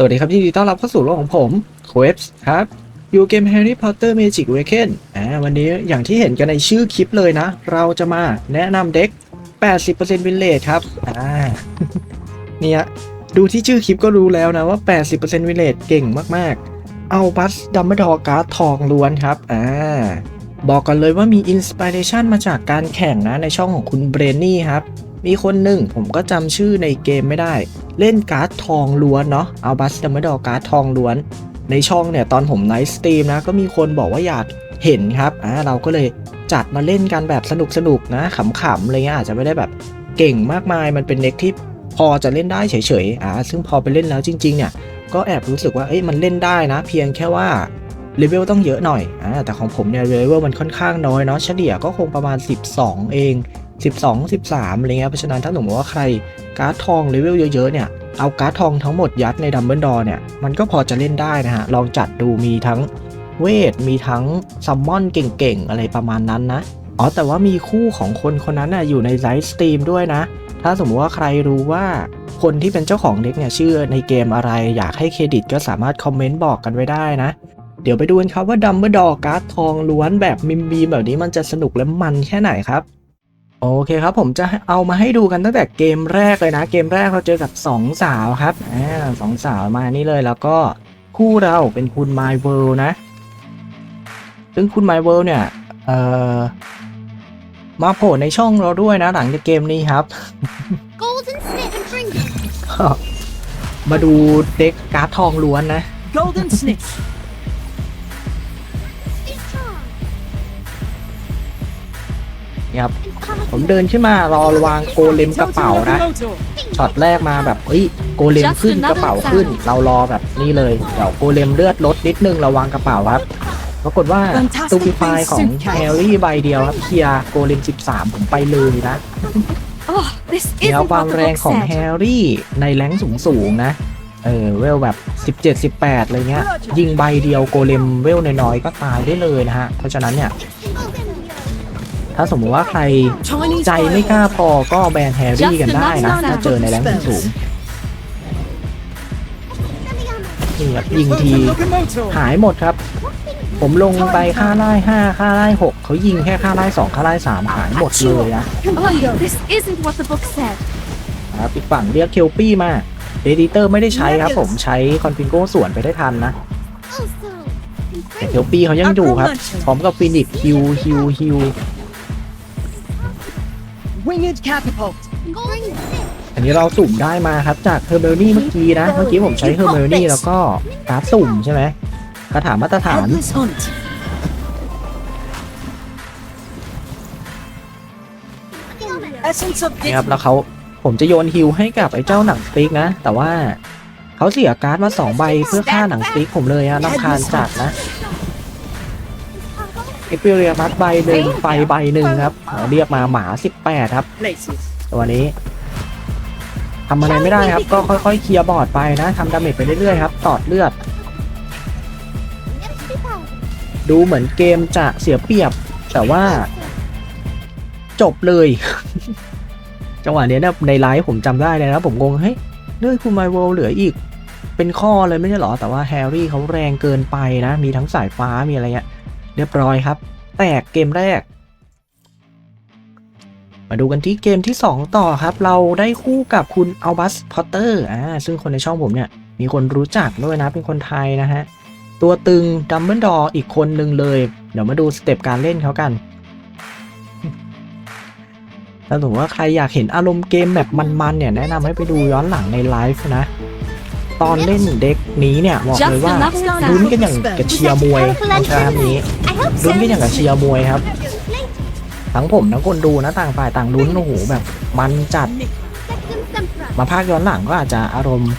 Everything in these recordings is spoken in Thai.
สวัสดีครับยินดีต้อนรับเข้าสู่โลกของผมโคเอฟส์ครับ อยู่เกม Harry Potter Magic Awaken อ่าวันนี้อย่างที่เห็นกันในชื่อคลิปเลยนะ เราจะมาแนะนำเด็ก 80% Village ครับ อ่า เนี่ยดูที่ชื่อคลิปก็รู้แล้วนะว่า 80% Village เก่งมากๆ เอาบัสดัมเบิลดอการ์ดทองล้วนครับ อ่า บอกกันเลยว่ามีอินสปิเรชันมาจากการแข่งนะในช่องของคุณเบรนนี่ครับ มีคนหนึ่งผมก็จำชื่อในเกมไม่ได้ เล่นการ์ดทองล้วนเนาะเอาบัสดัมเบิลดอการ์ดทองล้วน ในช่องเนี่ยตอนผมไลฟ์สตรีมนะก็มีคนบอกว่าอยากเห็นครับอ่าเราก็เลยจัดมาเล่นกันแบบสนุกสนุกนะขำๆอะไรเงี้ยอาจจะไม่ได้แบบเก่งมากมายมันเป็นเด็กที่พอจะเล่นได้เฉยๆอ่าซึ่งพอไปเล่นแล้วจริง ๆ เนี่ย ก็แอบรู้สึกว่าเอ้ยมันเล่นได้นะ เพียงแค่ว่าเลเวลต้องเยอะหน่อยอ่าแต่ของผมเนี่ยเลเวลมันค่อนข้างน้อยเนาะเฉลี่ยก็คงประมาณ 12 เอง 12 13อะไรเงี้ยเพราะฉะนั้นถ้าสมมติว่าใครการ์ดทองเลเวลเยอะๆเนี่ยเอาการ์ดทองทั้งหมดยัดในดัมเบิลดอร์เนี่ยมันก็พอจะเล่นได้นะฮะลองจัดดูมีทั้งเวทมีทั้งซัมมอนเก่งๆ อะไรประมาณนั้นนะอ๋อแต่ว่ามีคู่ของคนคนนั้นน่ะอยู่ในไลฟ์สตรีมด้วยนะ ถ้าสมมติว่าใครรู้ว่าคนที่เป็นเจ้าของเด็กเนี่ยชื่อในเกมอะไรอยากให้เครดิตก็สามารถคอมเมนต์บอกกันไว้ได้นะ เดี๋ยวไปดูกันครับว่าดัมเบิลดอร์การ์ดทองล้วนแบบมิมบีแบบนี้มันจะสนุกและมันแค่ไหนครับ โอเคครับผมจะเอามาให้ดูกันตั้งแต่เกมแรกเลยนะ เกมแรกเราเจอกับ 2 สาวครับอ่าสองสาวมานี่เลยแล้วก็คู่เราเป็นคุณ My World นะ ซึ่งคุณ My World เนี่ยเอ่อมาโผล่ในช่องเราด้วยนะ หลังจากเกมนี้ครับ Golden snip and bring them. มาดูเด็กการ์ดทองล้วนนะ Golden Snitch. นี่ครับ And come ผมเดินขึ้นมารอวางโกเลมกระเป๋านะ Toto. ช็อตแรกมาแบบเฮ้ยโกเลมขึ้นกระเป๋าขึ้น เรารอแบบนี้เลยเดี๋ยวโกเลมเลือดลดนิดนึงเราวางกระเป๋าครับปรากฏว่า Fantastic ตูปิฟายของ suitcase แฮร์รี่ใบเดียวครับเคลียร์โกเลม 13 ผมไปเลยนะ Oh, this เดี๋ยว isn't ความ what the แรง book ของ said. แฮร์รี่ในแรงสูงสูงๆนะเออเวลแบบ 17 18อะไรเงี้ยยิงใบเดียวโกเลมเวลน้อยๆก็ตายได้เลยนะฮะ เพราะฉะนั้นเนี่ย ถ้าสมมติว่าใคร Chinese ใจไม่กล้า fireball. พอก็แบนแฮร์รี่กันได้นะ ถ้าเจอในแรงสูงๆนี่ครับยิงที Locomotor. หายหมดครับ ผมลงไปค่าไล่ห้าค่าไล่หกเขายิงแค่ค่าไล่สองค่าไล่สามหายหมดเลยนะ Oh, this isn't what the book said. ครับอีกฝั่งเรียกเคลปี้มาเดดิเตอร์ไม่ได้ใช้ครับ ผมใช้คอนฟิงโก้ส่วนไปได้ทันนะ Also, แต่เคลปี้เขายังอยู่ครับพร้อมกับฟินิกฮิวฮิวฮิว Winged catapult. golden snip. อันนี้เราสุ่มได้มาครับจากเฮอร์เมลนี่เมื่อกี้นะ เมื่อกี้ผมใช้เฮอร์เมลนี่แล้วก็การ์ดสุ่มใช่ไหมคาถามาตรฐาน Headless hunt. Essence of นี่ครับแล้วเขาผมจะโยนฮิวให้กับไอ้เจ้าหนังสติ๊กนะ แต่ว่าเขาเสียการ์ดมาสองใบเพื่อฆ่าหนังสติ๊กผมเลยอะรำคาญจัดนะ เอเปเรียมัดใบหนึ่งไฟใบหนึ่งครับเอ่อเรียกมาหมา18ครับ places. ตัวนี้ทำอะไรไม่ได้ครับ ก็ค่อยๆเคลียร์บอร์ดไปนะทำดาเมจไปเรื่อยๆครับตอดเลือด ดูเหมือนเกมจะเสียเปรียบ แต่ว่า จบเลย จังหวะเนี้ยเนี่ยในไลฟ์ผมจำได้เลยนะผมงงเฮ้ยเนื่อยคุณไมโวเหลืออีก เป็นข้อเลยไม่ใช่เหรอ แต่ว่าแฮร์รี่เขาแรงเกินไปนะ มีทั้งสายฟ้ามีอะไรเงี้ย เรียบร้อยครับ แตกเกมแรก มาดูกันที่เกมที่ 2 ต่อครับ เราได้คู่กับคุณอัลบัสพอตเตอร์อ่าซึ่งคนในช่องผมเนี่ย มีคนรู้จักด้วยนะเป็นคนไทยนะฮะ ตัวตึงดัมเบิลดออีกคนหนึ่งเลย เดี๋ยวมาดูสเต็ปการเล่นเขากันถ้าสมมติว่าใครอยากเห็นอารมณ์เกมแบบมันๆเนี่ย แนะนำให้ไปดูย้อนหลังในไลฟ์นะ ตอนเล่นเด็กนี้เนี่ยบอกเลย Just ว่า enough ลุ้น sound. กันอย่างกับเชียร์มวยนะครับนี้ I hope ลุ้น so. กันอย่างกับเชียร์มวยครับ ทั้งผมทั้งคนดูนะต่างฝ่ายต่างลุ้นโอ้โหแบบ มันจัด Sectum sempra. มาภาคย้อนหลังก็อาจจะอารมณ์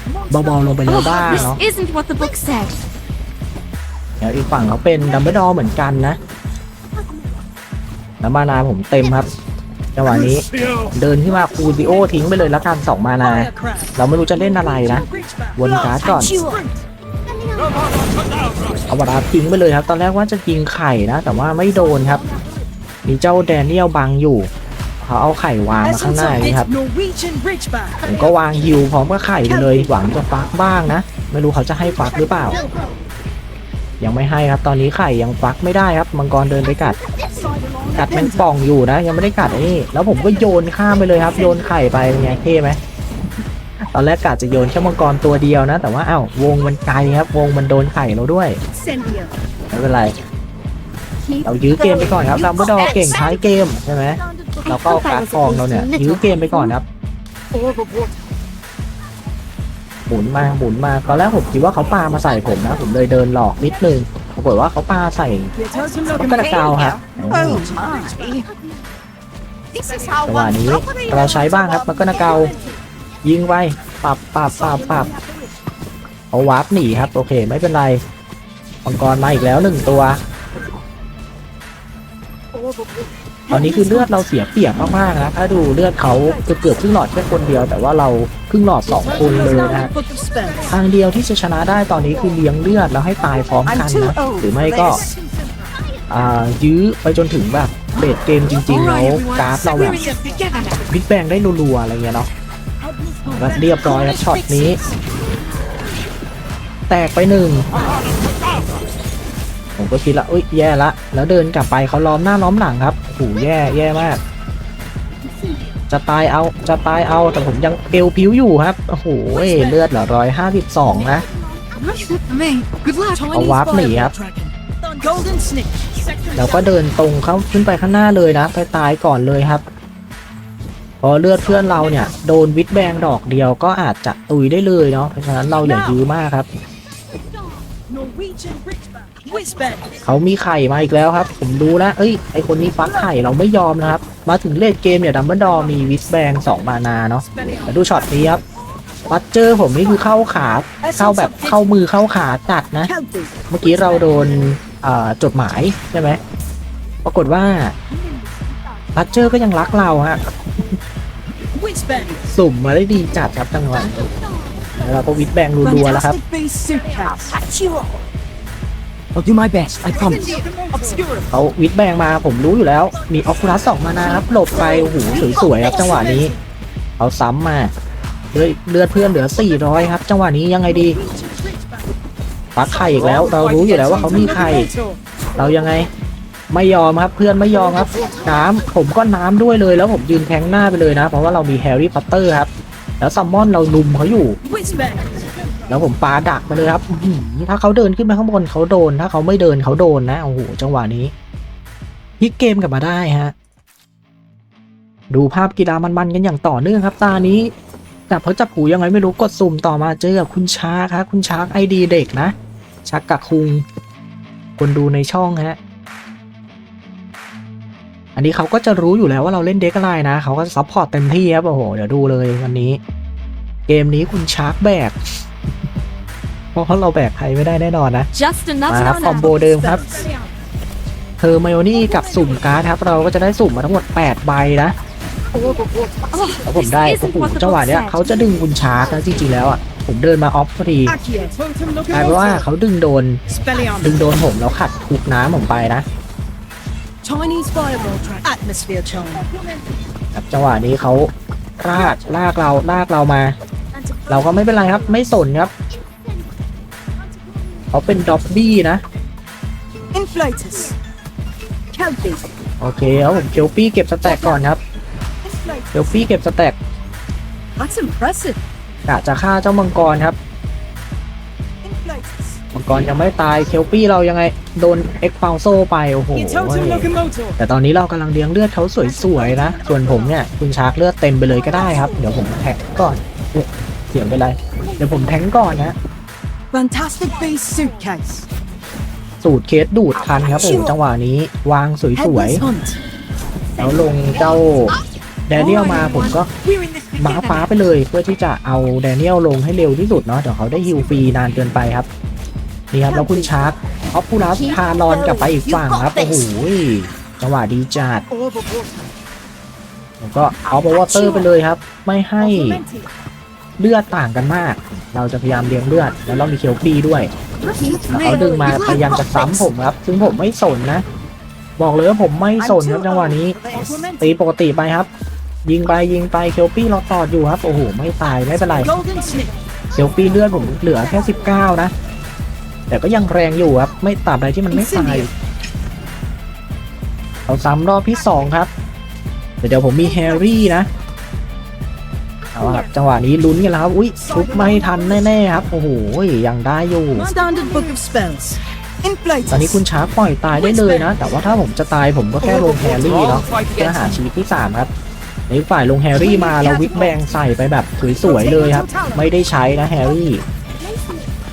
เบาๆลงไปเลยบ้าง Oh, เนาะ this isn't what the book said. เดี๋ยวอีกฝั่งเขาเป็นดัมเบิลดอเหมือนกันนะแล้วมานาผมเต็มครับ จังหวะนี้ เดินขึ้นมาคูซิโอทิ้งไปเลยและกันสองมานาเราไม่รู้จะเล่นอะไรนะวนการ์ดก่อนเอาวาราทิ้งไปเลยครับ ตอนแรกว่าจะยิงไข่นะ แต่ว่าไม่โดนครับ มีเจ้าแดเนียลบังอยู่เขาเอาไข่วางมาข้างหน้า of อย่างนี้ครับผมก็วางฮิวพร้อมกับไข่เลยหวังจะฟักบ้างนะ ไม่รู้เขาจะให้ฟักหรือเปล่า ยังไม่ให้ครับตอนนี้ไข่ยังฟักไม่ได้ครับมังกรเดินไปกัด กัดแมงป่องอยู่นะ ยังไม่ได้กัดไอ้นี่แล้วผมก็โยนข้ามไปเลยครับ โยนไข่ไปเป็นไงเท่ไหมตอนแรกกะจะโยนแค่มังกรตัวเดียวนะ แต่ว่าอ้าววงมันไกลครับ วงมันโดนไข่เราด้วยไม่เป็นไรเรายื้อเกมไปก่อนครับดัมเบิลดอเก่งท้ายเกมใช่ไหมเราก็การ์ดฟองเราเนี่ยยื้อเกมไปก่อนครับ หมุนมาหมุนมาตอนแรกผมคิดว่าเขาปามาใส่ผมนะ ผมเลยเดินหลอกนิดนึงปรากฏว่าเขาปาใส่ Your totem ก็ looking กระเกาครับ Oh my. This is how จังหวะ one นี้ properly เราใช้บ้างครับมันก็นาเกายิงไปปรับปรับปรับปรับเอาวาร์ปหนีครับโอเคไม่เป็นไรมังกรมาอีกแล้วหนึ่งตัว Orb of water. ตอนนี้คือเลือดเราเสียเปรียบมากๆนะถ้าดูเลือดเขาเกือบเกือบๆครึ่งหลอดแค่คนเดียว แต่ว่าเราครึ่งหลอดสองคนเลยนะทางเดียวที่จะชนะได้ตอนนี้คือเลี้ยงเลือดแล้วให้ตายพร้อมกันนะหรือไม่ก็อ่ายื้อไปจนถึงแบบเบสเกมจริงๆแล้วการ์ดเราแบบพิกแบงได้รัวๆอะไรเงี้ยเนาะแล้วเรียบร้อยครับช็อตนี้ แตกไปหนึ่ง ผมก็คิดละอุ้ยแย่ละ แล้วเดินกลับไปเขาล้อมหน้าล้อมหลังครับโอ้โหแย่แย่มาก จะตายเอาจะตายเอาแต่ผมยังเอวพิ้วอยู่ครับโอ้โหเลือดเหลือร้อยห้าสิบสองนะ Me. Good luck. I'll wrap me fireball up. dragon. Golden snake. Second แล้วก็เดินตรงเข้าขึ้นไปข้างหน้าเลยนะ ไปตายก่อนเลยครับ พอเลือดเพื่อนเราเนี่ย โดนวิทแบงดอกเดียวก็อาจจะตุยได้เลยเนาะเพราะฉะนั้นเราอย่ายื้อมากครับ Norwegian Richband. เขามีไข่มาอีกแล้วครับ ผมดูแล้วเอ้ยไอคนนี้ฟักไข่เราไม่ยอมนะครับ มาถึงเลดเกมเนี่ยดัมเบิลดอมีวิสแบงสองมานาเนาะมาดูช็อตนี้ครับวัดเจอผมนี่คือเข้าขาเข้าแบบเข้ามือเข้าขาจัดนะ เมื่อกี้เราโดนจดหมายใช่ไหมปรากฏว่าพัชเจอร์ก็ยังรักเราฮะสุ่มมาได้ดีจัดครับจังหวะนี้แล้วเราก็วิดแบงรัวๆแล้วครับ I'll do my best. I promise. Obscura. เขาวิดแบงมาผมรู้อยู่แล้ว มีออฟคูลัสสองมานะครับ หลบไปโอ้โหสวยๆครับจังหวะนี้เขาซ้ำมาเลือดเลือดเพื่อนเหลือ 400 ครับ จังหวะนี้ยังไงดีปักไข่อีกแล้ว เรารู้อยู่แล้วว่าเขามีไข่ เรายังไงไม่ยอมครับ เพื่อนไม่ยอมครับ น้ำผมก็น้ำด้วยเลยแล้วผมยืนแทงหน้าไปเลยนะ เพราะว่าเรามีแฮร์รี่พอตเตอร์ครับ แล้วซัมมอนเราลุมเขาอยู่ Whizbang. แล้วผมปาดักไปเลยครับหือถ้าเขาเดินขึ้นไปข้างบนเขาโดน ถ้าเขาไม่เดินเขาโดนนะโอ้โหจังหวะนี้พลิกเกมกลับมาได้ฮะ ดูภาพกีฬามันๆกันอย่างต่อเนื่องครับ ตานี้จับเขาจับหูยังไงไม่รู้กดสุ่มต่อมาเจอกับคุณชาร์คคุณชาร์คไอดีเด็กนะ ชักกะคุง คนดูในช่องฮะ อันนี้เขาก็จะรู้อยู่แล้วว่าเราเล่นเด็กอะไรนะ เขาก็ซัพพอร์ตเต็มที่ครับโอ้โหเดี๋ยวดูเลยวันนี้ เกมนี้คุณชาร์คแบก เพราะเราแบกใครไม่ได้แน่นอนนะ Just enough มาครับ now คอม now. โบเดิมครับเธอไมโอนี่กับสุ่มการ์ดครับ เราก็จะได้สุ่มมาทั้งหมด 8 ใบนะ Oh, แล้วผม this ได้ isn't โอ้โห what the จังหวะ book เนี้ย said. เขาจะดึงคุณชาร์จนะจริงๆแล้วอะผมเดินมาออฟพอดี Accio. Totem กลายเป็นว่าเขาดึงโดน ดึ Spelliarmus. งโดนผมแล้วขัดคุกน้ำผมไปนะ Chinese fireball dragon. Atmosphere charm. ครับจังหวะนี้เขาลากลากเราลากเรามา เราก็ไม่เป็นไรครับ ไม่สนครับ เขาเป็นด็อบบี้นะ Inflatus. County. โอเคแล้วผมเคียวปี้เก็บสแต็กก่อนครับ Inflatus. เคียวปี้เก็บสแต็ก That's impressive. กะจะฆ่าเจ้ามังกรครับ Inflatus. มังกรยังไม่ตายเคียวปี้เรายังไงโดนเอ็กฟาวโซไปโอ้โห Your totem locomotor. แต่ตอนนี้เรากำลังเลี้ยงเลือดเขาสวยๆนะ ส่วนผมเนี่ย คุณชาร์กเลือดเต็มไปเลยก็ได้ครับ เดี๋ยวผมแท็กก่อน เอ๊ะเสียงเป็นไร เดี๋ยวผมแทงก่อนนะ Fantastic Beast suitcase. สูตรเคสดูดทันครับผมจังหวะนี้ วางสวย Headless hunt. ๆแล้วลงเจ้าแดเนียลมาผมก็ We're in this ม้า together. ฟ้าไปเลยเพื่อที่จะเอาแดเนียลลงให้เร็วที่สุดเนาะเดี๋ยวเขาได้ฮิลฟรีนานเกินไปครับนี่ครับแล้วคุณชาร์กออฟพูลัสพารอนกลับไปอีกฝั่งครับโอ้โหจังหวะดีจัด Orb of water. ผมก็เอาบวอเตอร์ไปเลยครับ ไม่ให้ Augmented. เลือดต่างกันมาก เราจะพยายามเลี้ยงเลือด แล้วเรามีเคียวปีด้วยแล้วเขาดึงมาพยายามจะซ้ำผมครับ ซึ่งผมไม่สนนะ บอกเลยว่าผมไม่สนครับจังหวะนี้ ตีปกติไปครับ ยิงไปยิงไปเคียวปี้เราตอดอยู่ครับ โอ้โห ไม่ตายไม่เป็นไร Golden snake. เซลฟี่เลือดผมเหลือแค่19 นะ แต่ก็ยังแรงอยู่ครับ ไม่ตราบใดที่มันไม่ตายเราซ้ำรอบที่2ครับเดี๋ยวเดี๋ยวผมมีแฮร์รี่นะ เอาละครับจังหวะนี้ลุ้นกันแล้วครับอุ้ยชุบไม่ทันแน่ๆครับโอ้โหยังได้อยู่ Standard book of spells. In place. ตอนนี้คุณช้าปล่อยตายได้เลยนะ แต่ว่าถ้าผมจะตายผมก็แค่ลงแฮร์รี่เนาะเพื่อหาชีวิตที่3ครับในฝ่ายลงแฮร์รี่มาเราวิกแบงใส่ไปแบบสวยๆเลยครับ ไม่ได้ใช้นะแฮร์รี่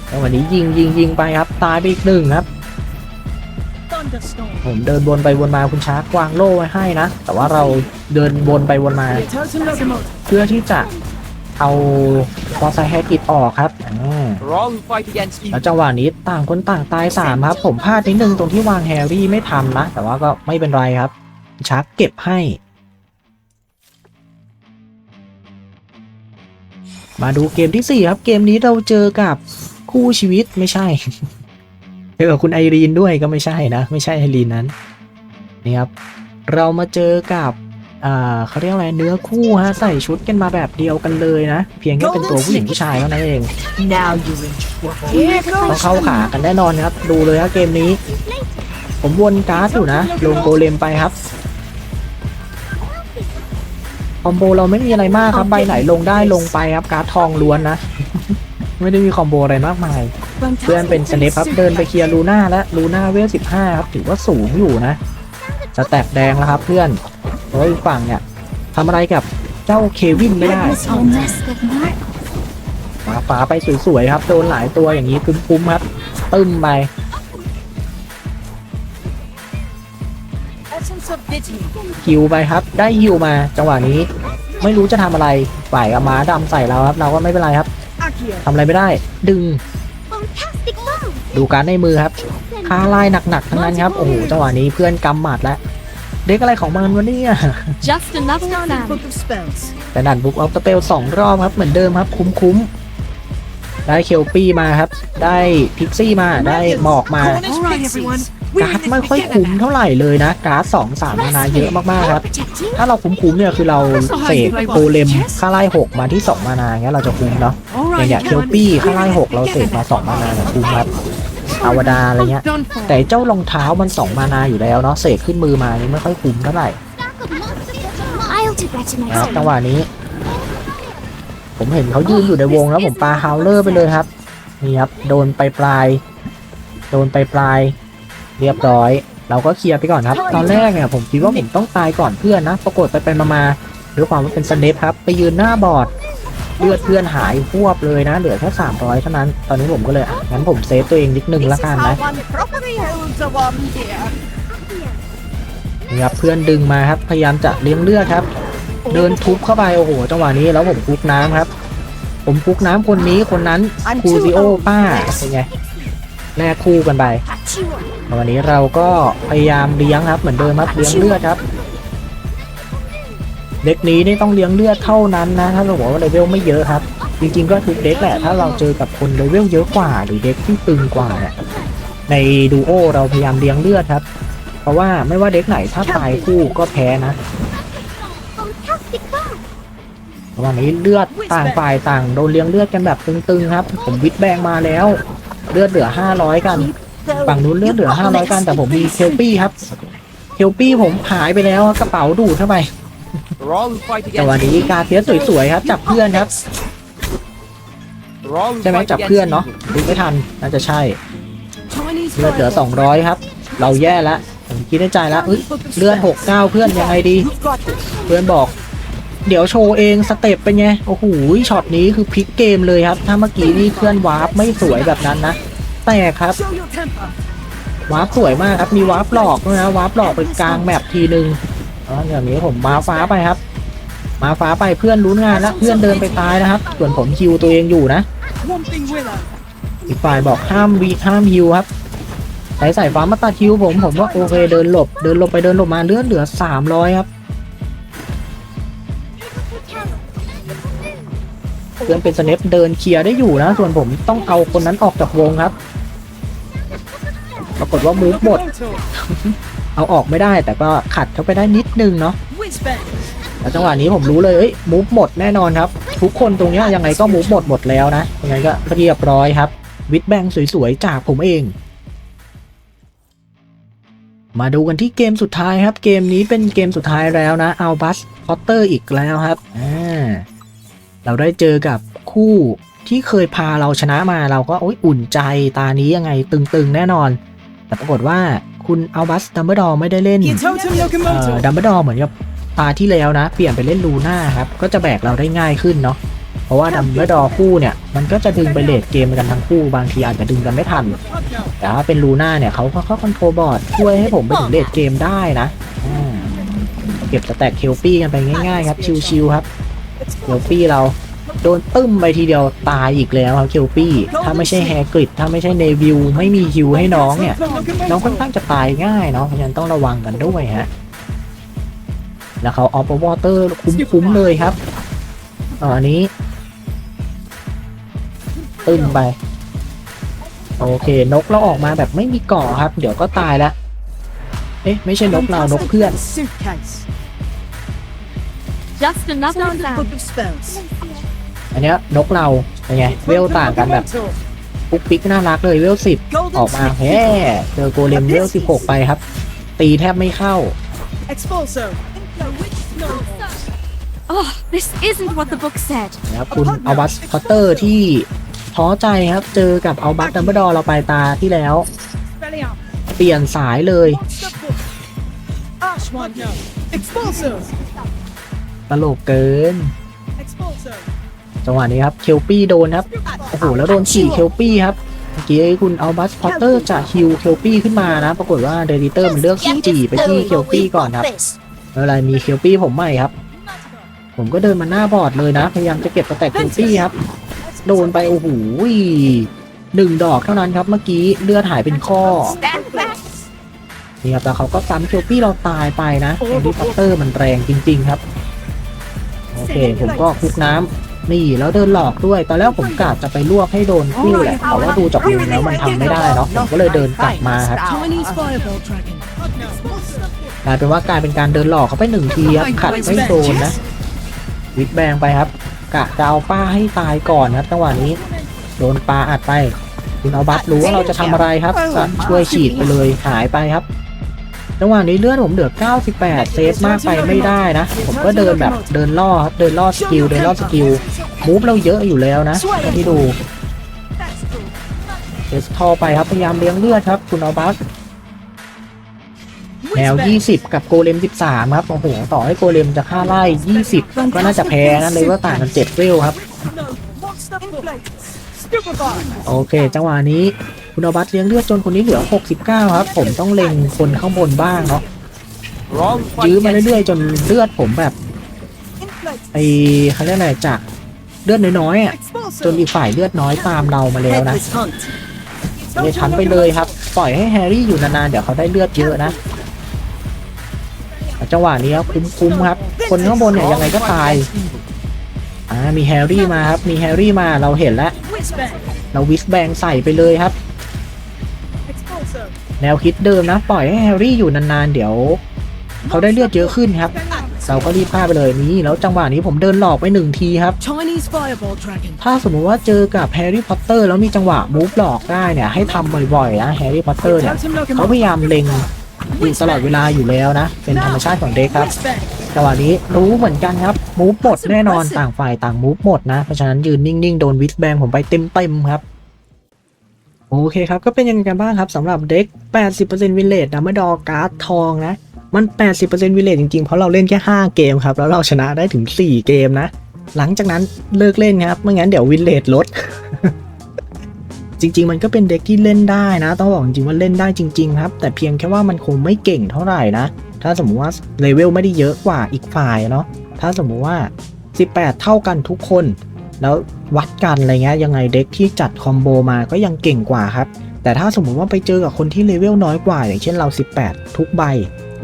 แล้ววันนี้ยิงยิงยิงไปครับตายไปอีกหนึ่งครับ Thunderstorm. ผมเดินวนไปวนมาคุณช้ากวางโล่ไว้ให้นะ แต่ว่าเราเดินวนไปวนมา เพื่อที่จะเอาฟอสไซแฮกิตออกครับแล้วจังหวะนี้ต่างคนต่างตายสามครับ ผมพลาดนิดนึงตรงที่วางแฮร์รี่ไม่ทันะ แต่ว่าก็ไม่เป็นไรครับชักเก็บให้มาดูเกมที่ 4 ครับ เกมนี้เราเจอกับคู่ชีวิตไม่ใช่ เจอกคุณไอรีนด้วยก็ไม่ใช่นะ ไม่ใช่ไอรีนนั้นนี่ครับเรามาเจอกับอ่าเขาเรียกอะไรเนื้อคู่ฮะใส่ชุดกันมาแบบเดียวกันเลยนะ เพียงแค่เป็นตัวผู้หญิงผู้ชายเท่านั้นเองต้องเข้าขากันแน่นอนครับ ดูเลยครับเกมนี้ ผมวนการ์ดอยู่นะลงโกเลมไปครับคอมโบเราไม่มีอะไรมากครับใบไหนลงได้ลงไปครับการ์ดทองล้วนนะ ไม่ได้มีคอมโบอะไรมากมาย เพื่อนเป็นสเนปครับเดินไปเคลียร์ลูน่าและลูน่าเวล15ครับถือว่าสูงอยู่นะจะแตกแดงแล้วครับเพื่อนเพราะอีกฝั่งเนี่ยทำอะไรกับเจ้าเควินไม่ได้ Your nest of mark. มาฝาไปสวยๆครับโดนหลายตัวอย่างนี้คุ้มๆครับตึ้มไป Essence of Ditty. ฮิวไปครับ ได้ฮิวมาจังหวะนี้ ไม่รู้จะทำอะไรฝ่ายกับม้าดำใส่เราครับ เราก็ไม่เป็นไรครับ ทำอะไรไม่ได้ ดึง Fantastic bomb. ดูการดในมือครับค่าไล่หนักๆทั้งนั้นครับ โอ้โหจังหวะนี้เพื่อนกำหมัดแล้วเด็กอะไรของมันวะเนี่ย Just another Standard sound. book of spells. แต่ดันบุกออฟสเปลสองรอบครับเหมือนเดิมครับ คุ้มๆ ได้เคลปี้มาครับ ได้พิกซี่มาได้หมอกมา All right, everyone. การ์ดไม่ค่อยคุ้มเท่าไหร่เลยนะ การ์ดสองสามมานาเยอะมากๆครับ Protect you. ถ้าเราคุ้มๆเนี่ยคือเราเสกโกเลมค่าไล่หกมาที่สองมานาเงี้ยเราจะคุ้มเนาะ All อย่าง right, อย่างเคล everyone. ปี้ค่าไล่หกเราเสกมาสองมานาเนี่ยคุ้มครับอาวดาอะไรเงี้ย Done for. แต่เจ้ารองเท้ามันสองมานาอยู่แล้วเนาะเสกขึ้นมือมานี่ไม่ค่อยคุ้มเท่าไหร่ I'll do better นะครับ next จัง time. หวะนี้ ผมเห็นเขายืนอยู่ในวงแล้วผมปาฮาวเลอร์ไปเลยครับนี่ครับโดนไปปลาย โดนไปปลาย เรียบร้อย เราก็เคลียร์ไปก่อนครับ ตอนแรกเนี่ยผมคิดว่าผมต้องตายก่อนเพื่อนนะปรากฏไปไปมาๆด้วยความว่าเป็นสเนปครับ ไปยืนหน้าบอร์ด เลือดเพื่อนหายพวบเลยนะ เหลือแค่300เท่านั้น ตอนนี้ผมก็เลยอะงั้นผมเซฟตัวเองนิดนึงละกันนะนี่ครับเพื่อนดึงมาครับ พยายามจะเลี้ยงเลือดครับ เดินทุบเข้าไปโอ้โหจังหวะนี้แล้วผมคุกน้ำครับ ผมคุกน้ำคนนี้คนนั้นคูซิโอป้าเป็นไงแลกคู่กันไปวันนี้เราก็พยายามเลี้ยงครับ เหมือนเดิมครับเลี้ยงเลือดครับ เด็กนี้นี่ต้องเลี้ยงเลือดเท่านั้นนะ ถ้าเราบอกว่าเลเวลไม่เยอะครับ จริงๆก็ทุกเด็กแหละ ถ้าเราเจอกับคนเลเวลเยอะกว่า หรือเด็กที่ตึงกว่าเนี่ยในดูโอเราพยายามเลี้ยงเลือดครับ เพราะว่าไม่ว่าเด็กไหนถ้าตายคู่ก็แพ้นะ Fantastic bomb. วันนี้เลือดต่างฝ่ายต่างโดนเลี้ยงเลือดกันแบบตึงๆครับ ผมวิทแบงมาแล้ว เลือดเหลือ500กันฝั่งนู้นเลือดเหลือ500กันแต่ผมมีเคลปี้ครับเคลปี้ผมหายไปแล้วกระเป๋าดูดเข้าไป for all who fight แต่วัน against นี้ evil, กาเทียสสวยๆครับ จับเพื่อนครับ for all who ใช่ไหม fight จับ against เพื่อนเนาะ evil. ดูไม่ทัน น่าจะใช่ Chinese เลือดเหลือ200 ครับ เราแย่แล้วผมคิดในใจแล้วเอ้ย book of เลือด spells. 69 เพื่อนยังไงดี You've got this. เพื่อนบอก เดี๋ยวโชว์เองสเต็ปเป็นไง โอ้โหช็อตนี้คือพลิกเกมเลยครับ ถ้าเมื่อกี้นี่เพื่อนวาร์ปไม่สวยแบบนั้นนะ แต่ครับ Show your temper. วาร์ปสวยมากครับ มีวาร์ปหลอกด้วยนะวาร์ปหลอกไปกลางแมปทีนึง อ๋ออย่างนี้ผมมาฟ้าไปครับ มาฟ้าไปเพื่อนรู้งานแล้วเพื่อนเดินไปตายนะครับ ส่วนผมฮิวตัวเองอยู่นะอีกฝ่ายบอกห้ามวีห้ามฮิวครับใส่ใส่ฟ้ามาตัดฮิวผมผมว่าโอเคเดินหลบ เดินหลบไปเดินหลบมาเลื่อดเหลือสามร้อยครับเพื่อนเป็นสเนปเดินเคลียร์ได้อยู่นะ ส่วนผมต้องเอาคนนั้นออกจากวงครับ ปรากฏว่ามูฟหมด เอาออกไม่ได้แต่ก็ขัดเข้าไปได้นิดนึงเนาะ Whiz bang. แต่จังหวะนี้ผมรู้เลยเอ้ยมูฟหมดแน่นอนครับ ทุกคนตรงเนี้ยยังไงก็มูฟหมดหมดแล้วนะยังไงก็เรียบร้อยครับ วิดแบงสวยๆ จากผมเอง มาดูกันที่เกมสุดท้ายครับ เกมนี้เป็นเกมสุดท้ายแล้วนะเอาบัสพอตเตอร์อีกแล้วครับอ่าเราได้เจอกับคู่ที่เคยพาเราชนะมาเราก็โอ๊ยอุ่นใจตานี้ยังไงตึงๆแน่นอน แต่ปรากฏว่า คุณเอาบัสดัมเบิลดอไม่ได้เล่นดัมเบิลดอเหมือนกับตาที่แล้วนะ เปลี่ยนไปเล่นลูน่าครับ ก็จะแบกเราได้ง่ายขึ้นเนาะเพราะว่าดัมเบิลดอคู่เนี่ย มันก็จะดึงไปเลดเกมกันทั้งคู่บางทีอาจจะดึงกันไม่ทัน แต่ถ้าเป็นลูน่าเนี่ยเขาก็เข้าคอนโทรลบอร์ดช่วยให้ผมไปถึงเลดเกมได้นะอ่าเก็บสแต็กเคลปี้กันไปง่ายๆครับชิวๆครับเคลปี้เรา โดนตึ้มไปทีเดียวตายอีกแล้วครับเคลปี้ ถ้าไม่ใช่แฮกริดถ้าไม่ใช่เนวิลไม่มีฮิวให้น้องเนี่ย น้องค่อนข้างจะตายง่ายเนาะเพราะฉะนั้นต้องระวังกันด้วยฮะแล้วเขาออฟวอเตอร์คุ้มๆเลยครับอันนี้ตึ้มไป โอเคนกเราออกมาแบบไม่มีเกาะครับ เดี๋ยวก็ตายล้วเอ๊ะ ไม่ใช่นกเรานกเพื่อน Just another one down. Book of spells. อันเนี้ยนกเราเป็นไงเวลต่างกันแบบปุ๊กปิ๊กน่ารักเลยเวลสิบออกมาแฮ่เจอโกเลมเวลสิบหกไปครับ ตีแทบไม่เข้า Expulso. Oh, this isn't what the book said. นะครับคุณเอาบัสพอตเตอร์ที่ท้อใจครับ เจอกับเอาบัสดัมเบิลดอเราไปตาที่แล้ว Spelliarmus. เปลี่ยนสายเลย Monster book. Archwand. Expulso. ตลกเกิน Expulso. จังหวะนี้ครับเคลปี้โดนครับโอ้โหแล้วโดนฉี่เคลปี้ครับเมื่อกี้คุณเอาบัสพอตเตอร์จะฮิวเคลปี้ขึ้นมานะ ปรากฏว่าเดลิเตอร์มันเลือกจี่ไปที่เคลปี้ก่อนครับไม่เป็นไรมีเคลปี้ผมใหม่ครับ ผมก็เดินมาหน้าบอร์ดเลยนะ พยายามจะเก็บสแตกเคลปี้ครับ โดนไปโอ้โหหนึ่งดอกเท่านั้นครับเมื่อกี้เลือดหายเป็นข้อนี่ครับแล้วเขาก็ซ้ำเคลปี้เราตายไปนะแฮร์รี่พอตเตอร์มันแรงจริง ๆ ครับ โอเค ผมก็คลุกน้ำ นี่แล้วเดินหลอกด้วย ตอนแรกผมกะจะไปลวกให้โดนคู่แหละแต่ว่าดูจากวงแล้วมันทำไม่ได้เนาะผมก็เลยเดินกลับมาครับ Chinese fireball dragon. กลายเป็นว่ากลายเป็นการเดินหลอกเขาไปหนึ่งทีครับขัดไม่โดนนะ วิดแบงไปครับ กะจะเอาป้าให้ตายก่อนครับจังหวะนี้ โดนปลาอัดไปคุณเอาบัตรู้ว่าเราจะทำอะไรครับก็ช่วยฉีดไปเลยหายไปครับ จังหวะนี้เลือดผมเหลือ 98 เซฟมากไปไม่ได้นะ ผมก็เดินแบบเดินล่อครับ เดินล่อสกิล เดินล่อสกิล มูฟเราเยอะอยู่แล้วนะที่ดูเอสทอไปครับ พยายามเลี้ยงเลือดครับ คุณเอาบัสแนว 20 กับโกเลม 13 ครับ โอ้โห ต่อให้โกเลมจะฆ่าไล่ 20 ก็น่าจะแพ้นะเลยว่าต่างกัน7เวลครับ โอเค จังหวะนี้คุณเอาบัสเลี้ยงเลือดจนคนนี้เหลือ 69 ครับ ผมต้องเล็งคนข้างบนบ้างเนาะ Wrong. ยื้อมาเรื่อยๆ จนเลือดผมแบบไอเขาเรียกอะไรจากเลือดน้อยๆอะ Expulso. จนอีกฝ่ายเลือดน้อยตามเรามาแล้วนะ Headless hunt. เลยทันไปเลยครับ ปล่อยให้แฮร์รี่อยู่นานๆเดี๋ยวเขาได้เลือดเยอะนะจังหวะนี้ครับคุ้มๆครับ คนข้างบนเนี่ยยังไงก็ตายอ่ามีแฮร์รี่มาครับมีแฮร์รี่มาเราเห็นแล้ว Whizbang. เราวิสแบงใส่ไปเลยครับ Expulso. แนวคิดเดิมนะ ปล่อยให้แฮร์รี่อยู่นานๆ เดี๋ยว เขาได้เลือดเยอะขึ้นครับ เราก็รีบฆ่าไปเลยนี่แล้วจังหวะนี้ผมเดินหลอกไปหนึ่งทีครับ Chinese fireball dragon. ถ้าสมมุติว่าเจอกับแฮร์รี่พอตเตอร์แล้วมีจังหวะมูฟหลอกได้เนี่ยให้ทำบ่อยๆนะแฮร์รี่พอตเตอร์เนี่ย Totem เขาพ locomotive. ยายามเล็งอยู่ตลอดเวลาอยู่แล้วนะ เป็นธรรมชาติของเด็กครับ Whizbang. จังหวะนี้รู้เหมือนกันครับมูฟหมดแน่นอนต่างฝ่ายต่างมูฟหมดนะ เพราะฉะนั้นยืนนิ่งๆ โดนวิสแบงผมไปเต็มๆครับ โอเคครับ ก็เป็นยังไงกันบ้างครับสำหรับเด็ก 80%วินเลดดัมเบิลดอการ์ดทองนะ มัน 80%วินเลดจริงๆ เพราะเราเล่นแค่ 5 เกมครับ แล้วเราชนะได้ถึง 4 เกมนะ หลังจากนั้นเลิกเล่นครับไม่งั้นเดี๋ยววินเลดลดจริงๆ มันก็เป็นเด็กที่เล่นได้นะ ต้องบอกจริงๆว่าเล่นได้จริง ๆ ครับ แต่เพียงแค่ว่ามันคงไม่เก่งเท่าไหร่นะ ถ้าสมมุติว่าเลเวลไม่ได้เยอะกว่าอีกฝ่ายเนาะถ้าสมมุติว่า 18 เท่ากันทุกคน แล้ววัดกันอะไรเงี้ยยังไงเด็กที่จัดคอมโบมาก็ยังเก่งกว่าครับ แต่ถ้าสมมุติว่าไปเจอกับคนที่เลเวลน้อยกว่า อย่างเช่นเรา 18 ทุกใบ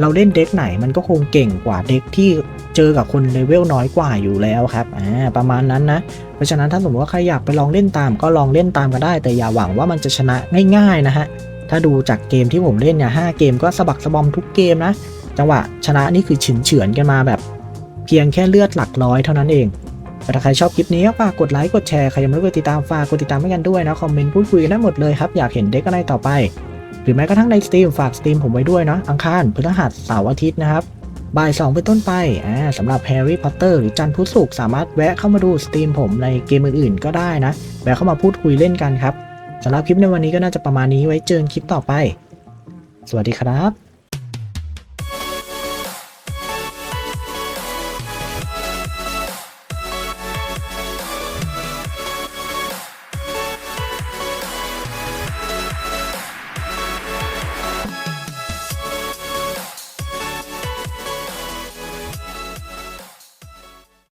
เราเล่นเด็กไหนมันก็คงเก่งกว่าเด็กที่เจอกับคนเลเวลน้อยกว่าอยู่แล้วครับอ่าประมาณนั้นนะ เพราะฉะนั้นถ้าสมมติว่าใครอยากไปลองเล่นตามก็ลองเล่นตามก็ได้ แต่อย่าหวังว่ามันจะชนะง่ายๆนะฮะถ้าดูจากเกมที่ผมเล่นเนี่ยหเกมก็สะบักสะบอมทุกเกมนะ จังหวะชนะนี่คือเฉือนเฉือนกันมาแบบ เพียงแค่เลือดหลักร้อยเท่านั้นเองแต่ถ้าใครชอบคลิปนี้ฝากกดไลค์กดแชร์ใครยังไม่ได้กดติดตามฝากกดติดตามให้กันด้วยนะคอมเมนต์พูดคุยกันได้หมดเลยครับอยากเห็นเด็กอะไรต่อไป หรือแม้กระทั่งในสตรีมฝากสตรีมผมไว้ด้วยเนาะอังคารพฤหัสเสาร์อาทิตย์นะครับบ่ายสองเป็นต้นไปอ่าสำหรับแฮร์รี่พอตเตอร์หรือจันพุธศุกร์สามารถแวะเข้ามาดูสตรีมผมในเกมอื่นๆ ก็ได้นะ แวะเข้ามาพูดคุยเล่นกันครับสำหรับคลิปในวันนี้ก็น่าจะประมาณนี้ไว้เจอกันคลิปต่อไป สวัสดีครับ